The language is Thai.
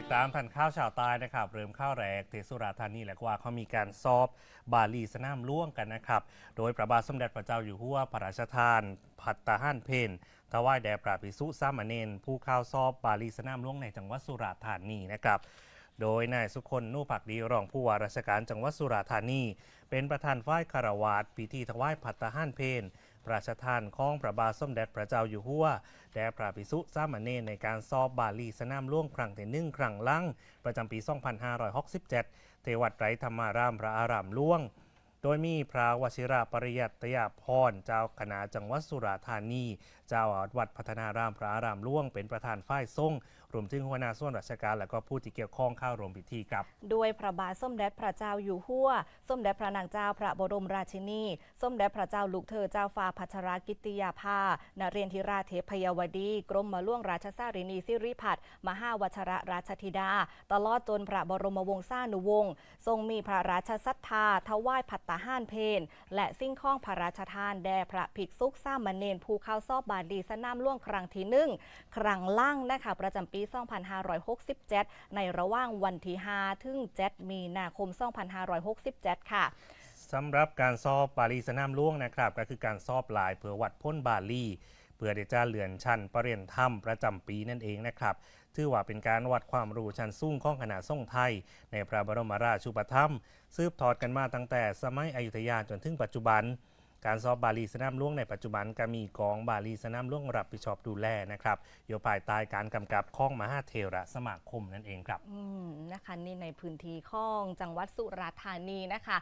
ติดตามทันข้าวชาวใต้นะครับ เริ่มข้าวแรกเทสุราธานีและกว่าเขามีการสอบบาลีสนามล่วงกันนะครับ โดยพระบาทสมเด็จพระเจ้าอยู่หัวพระราชทาน พัตตาหานเพนถวายแด่พระภิกษุสามเณรผู้เข้าสอบบาลีสนามล่วงในจังหวัดสุราษฎร์ธานีนะครับโดยนายสุคนนูผักดีรองผู้ว่าราชการจังหวัดสุราษฎร์ธานี เป็นประธานฝ่ายคารวาสพิธีถวายพัตตาหานเพน พระราชทานของพระบาทสมเด็จพระเจ้าอยู่หัวแด่พระภิกษุสามเณรในการสอบบาลีสนามล่วงครั้งที่หนึ่งครั้งลังประจำปี 2567เทวัดไตรธรรมารามพระอารามล่วง โดยมีพระวชิระปริยัตยาพรเจ้าคณะจังหวัดสุราษฎร์ธานี เจ้าอาวาสวัดพัฒนารามพระอารามหล่วงเป็นประธานฝ่ายทรงรวมถึงหัวหน้าส่วนราชการ และก็ผู้ที่เกี่ยวข้องเข้าร่วมพิธีครับ ด้วยพระบาทสมเด็จพระเจ้าอยู่หัว สมเด็จพระนางเจ้าพระบรมราชินี สมเด็จพระเจ้าลูกเธอเจ้าฟ้าพัชรกิติยาภานเรนทิราเทพยวดี กรมมาล่วงราชสารินีสิริพัฒน์มหาวชระราชธิดา ตลอดจนพระบรมวงศานุวงศ์ทรงมีพระราชศรัทธาถวายพัตตาหานเพนและสิ่งข้องพระราชทานแด่พระภิกษุสามเนนภูเข้าซอบบาลีสนามล่วงครั้งที่หนึ่งครั้งล่างนะคะประจำปี 2567 ในระหว่างวันที่5ถึง7มีนาคม 2567 ค่ะสำหรับการสอบบาลีสนามล่วงนะครับ ก็คือการสอบลายเพื่อวัดพ้นบาลี พื่อที่จะเลื่อนชั้นประเรียนธรรมประจำปีนั่นเองนะครับ ถือว่าเป็นการวัดความรู้ชั้นสูงของคณะทรงไทย ในพระบรมราชูปถัมภ์สืบทอดกันมาตั้งแต่สมัยอยุธยาจนถึงปัจจุบัน การสอบบาลีสนามหล่วงในปัจจุบันก็มีกองบาลีสนามหล่วงรับผิดชอบดูแลนะครับอยู่ภายใต้การกำกับของมหาเทระสมาคมนั่นเองครับอืมนะคะนี่ในพื้นที่ของจังหวัดสุราษฎร์ธานีนะคะ